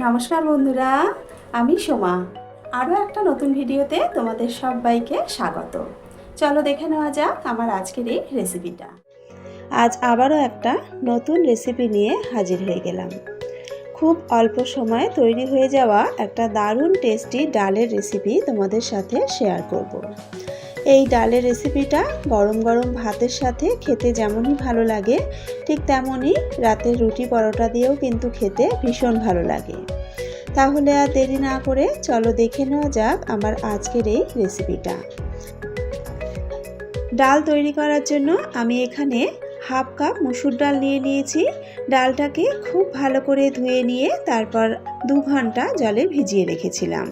নমস্কার বন্ধুরা, আমি সোমা। আরও একটা নতুন ভিডিওতে তোমাদের সবাইকে স্বাগত। চলো দেখে নেওয়া যাক আমার আজকের এই রেসিপিটা। আজ আবারও একটা নতুন রেসিপি নিয়ে হাজির হয়ে গেলাম। খুব অল্প সময়ে তৈরি হয়ে যাওয়া একটা দারুণ টেস্টি ডালের রেসিপি তোমাদের সাথে শেয়ার করব। এই ডালের রেসিপিটা গরম গরম ভাতের সাথে খেতে যেমনই ভালো লাগে, ঠিক তেমনই রাতের রুটি পরোটা দিয়েও কিন্তু খেতে ভীষণ ভালো লাগে। তাহলে আর দেরি না করে চলো দেখে নেওয়া যাক আমার আজকের এই রেসিপিটা ডাল তৈরি করার জন্য আমি এখানে হাফ কাপ মুসুর ডাল নিয়ে নিয়েছি। ডালটাকে খুব ভালো করে ধুয়ে নিয়ে তারপর দু ঘণ্টা জলে ভিজিয়ে রেখেছিলাম।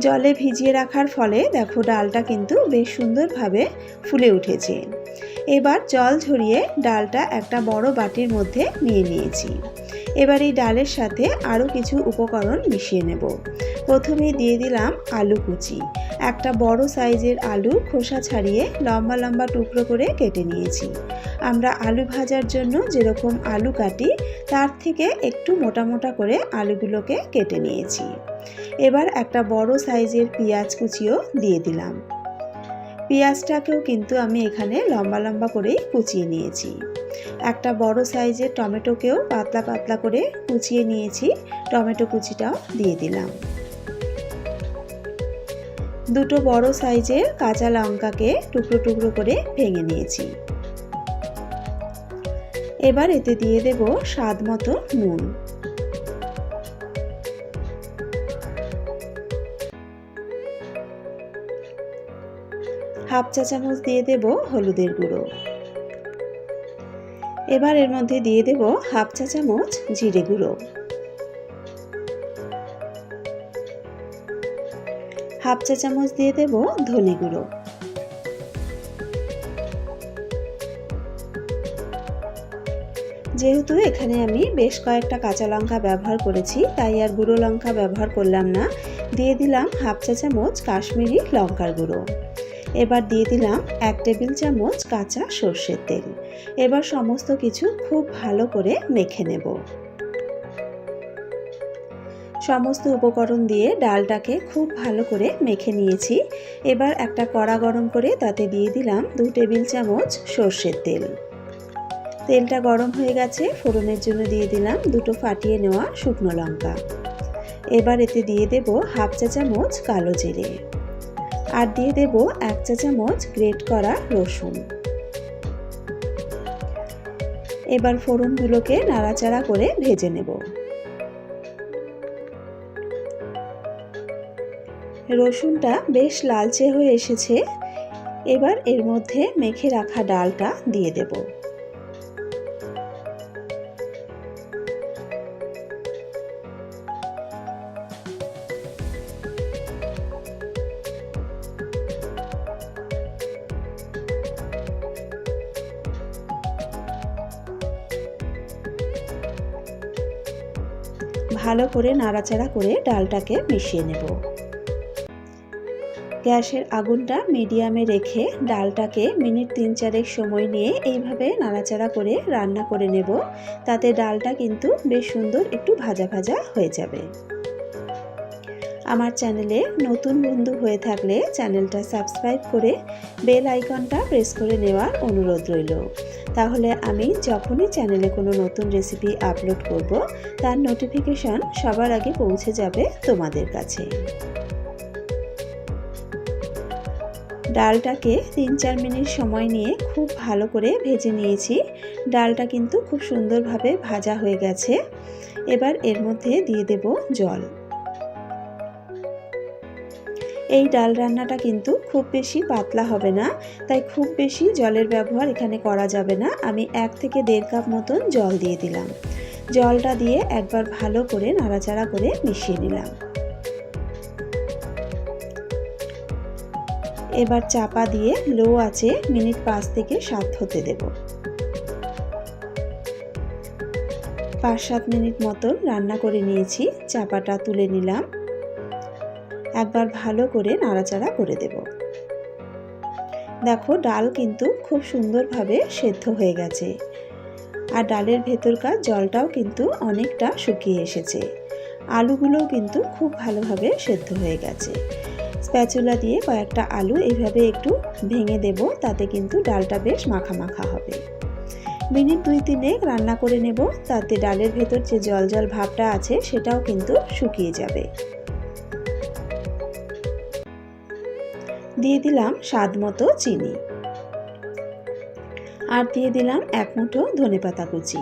জলে ভিজিয়ে রাখার ফলে দেখো ডালটা কিন্তু বেশ সুন্দরভাবে ফুলে উঠেছে। এবার জল ঝরিয়ে ডালটা একটা বড় বাটির মধ্যে নিয়ে নিয়েছি। এবার এই ডালের সাথে আরও কিছু উপকরণ মিশিয়ে নেব। প্রথমে দিয়ে দিলাম আলু কুচি। একটা বড় সাইজের আলু খোসা ছাড়িয়ে লম্বা লম্বা টুকরো করে কেটে নিয়েছি। আমরা আলু ভাজার জন্য যেরকম আলু কাটি, তার থেকে একটু মোটা মোটা করে আলুগুলোকে কেটে নিয়েছি। এবার একটা বড় সাইজের পেঁয়াজ কুচিও দিয়ে দিলাম। পেঁয়াজটাকেও কিন্তু আমি এখানে লম্বা লম্বা করেই কুচিয়ে নিয়েছি। একটা বড় সাইজের টমেটোকেও পাতলা পাতলা করে কুচিয়ে নিয়েছি, টমেটো কুচিটাও দিয়ে দিলাম। দুটো বড় সাইজের কাঁচা লঙ্কাকে টুকরো টুকরো করে ভেঙে নিয়েছি। এবার এতে দিয়ে দেব স্বাদ মতো নুন। হাফ চা চামচ দিয়ে দেব হলুদের গুঁড়ো। এবার এর মধ্যে দিয়ে দেব হাফ চা চামচ জিরে গুঁড়ো। হাফ চা চামচ দিয়ে দেব ধনে গুঁড়ো। যেহেতু এখানে আমি বেশ কয়েকটা কাঁচা লঙ্কা ব্যবহার করেছি, তাই আর গুঁড়ো লঙ্কা ব্যবহার করলাম না। দিয়ে দিলাম হাফ চা চামচ কাশ্মীরি লঙ্কার গুঁড়ো। এবার দিয়ে দিলাম এক টেবিল চামচ কাঁচা সর্ষের তেল। এবার সমস্ত কিছু খুব ভালো করে মেখে নেব। সমস্ত উপকরণ দিয়ে ডালটাকে খুব ভালো করে মেখে নিয়েছি। এবার একটা কড়া গরম করে তাতে দিয়ে দিলাম দু টেবিল চামচ সর্ষের তেল। তেলটা গরম হয়ে গেছে, ফোড়নের জন্য দিয়ে দিলাম দুটো ফাটিয়ে নেওয়া শুকনো লঙ্কা। এবার এতে দিয়ে দেব হাফ চা চামচ কালো জিরে। আর দিয়ে দেব এক চা চামচ গ্রেট করা রসুন। এবার ফোড়নগুলোকে নাড়াচাড়া করে ভেজে নেব। রসুনটা বেশ লালচে হয়ে এসেছে। এবার এর মধ্যে মেখে রাখা ডালটা দিয়ে দেবো। ভালো করে নাড়াচাড়া করে ডালটাকে মিশিয়ে নেব। গ্যাসের আগুনটা মিডিয়ামে রেখে ডালটাকে মিনিট তিন চারেক সময় নিয়ে এইভাবে নাড়াচাড়া করে রান্না করে নেব। তাতে ডালটা কিন্তু বেশ সুন্দর একটু ভাজা ভাজা হয়ে যাবে। আমার চ্যানেলে নতুন বন্ধু হয়ে থাকলে চ্যানেলটা সাবস্ক্রাইব করে বেল আইকনটা প্রেস করে নেওয়ার অনুরোধ রইল। তাহলে আমি যখনই চ্যানেলে কোনো নতুন রেসিপি আপলোড করব, তার নোটিফিকেশন সবার আগে পৌঁছে যাবে তোমাদের কাছে। ডালটাকে তিন চার মিনিট সময় নিয়ে খুব ভালো করে ভেজে নিয়েছি। ডালটা কিন্তু খুব সুন্দরভাবে ভাজা হয়ে গেছে। এবার এর মধ্যে দিয়ে দেব জল। এই ডাল রান্নাটা কিন্তু খুব বেশি পাতলা হবে না, তাই খুব বেশি জলের ব্যবহার এখানে করা যাবে না। আমি এক থেকে দেড় কাপ মতন জল দিয়ে দিলাম। জলটা দিয়ে একবার ভালো করে নাড়াচাড়া করে মিশিয়ে নিলাম। এবার চাপা দিয়ে লো আছে মিনিট পাঁচ থেকে সাত হতে দেব। পাঁচ সাত মিনিট মতন রান্না করে নিয়েছি, চাপাটা তুলে নিলাম। একবার ভালো করে নাড়াচাড়া করে দেব। দেখো, ডাল কিন্তু খুব সুন্দরভাবে সেদ্ধ হয়ে গেছে। আর ডালের ভেতরকার জলটাও কিন্তু অনেকটা শুকিয়ে এসেছে। আলুগুলোও কিন্তু খুব ভালোভাবে সেদ্ধ হয়ে গেছে। স্প্যাচুলা দিয়ে কয়েকটা আলু এইভাবে একটু ভেঙে দেব, তাতে কিন্তু ডালটা বেশ মাখা মাখা হবে। মিনিট দুই তিনেক রান্না করে নেব, তাতে ডালের ভেতর যে জল জল ভাবটা আছে, সেটাও কিন্তু শুকিয়ে যাবে। দিয়ে দিলাম স্বাদ মতো চিনি। আর দিয়ে দিলাম এক মুঠো ধনেপাতা কুচি।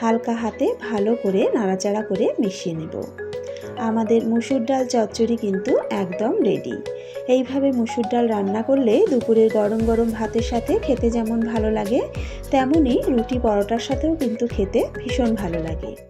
হালকা হাতে ভালো করে নাড়াচাড়া করে মিশিয়ে নেব। আমাদের মুসুর ডাল চচ্চড়ি কিন্তু একদম রেডি এইভাবে মুসুর ডাল রান্না করলে দুপুরের গরম গরম ভাতের সাথে খেতে যেমন ভালো লাগে তেমনই রুটি পরোটার সাথেও কিন্তু খেতে ভীষণ ভালো লাগে।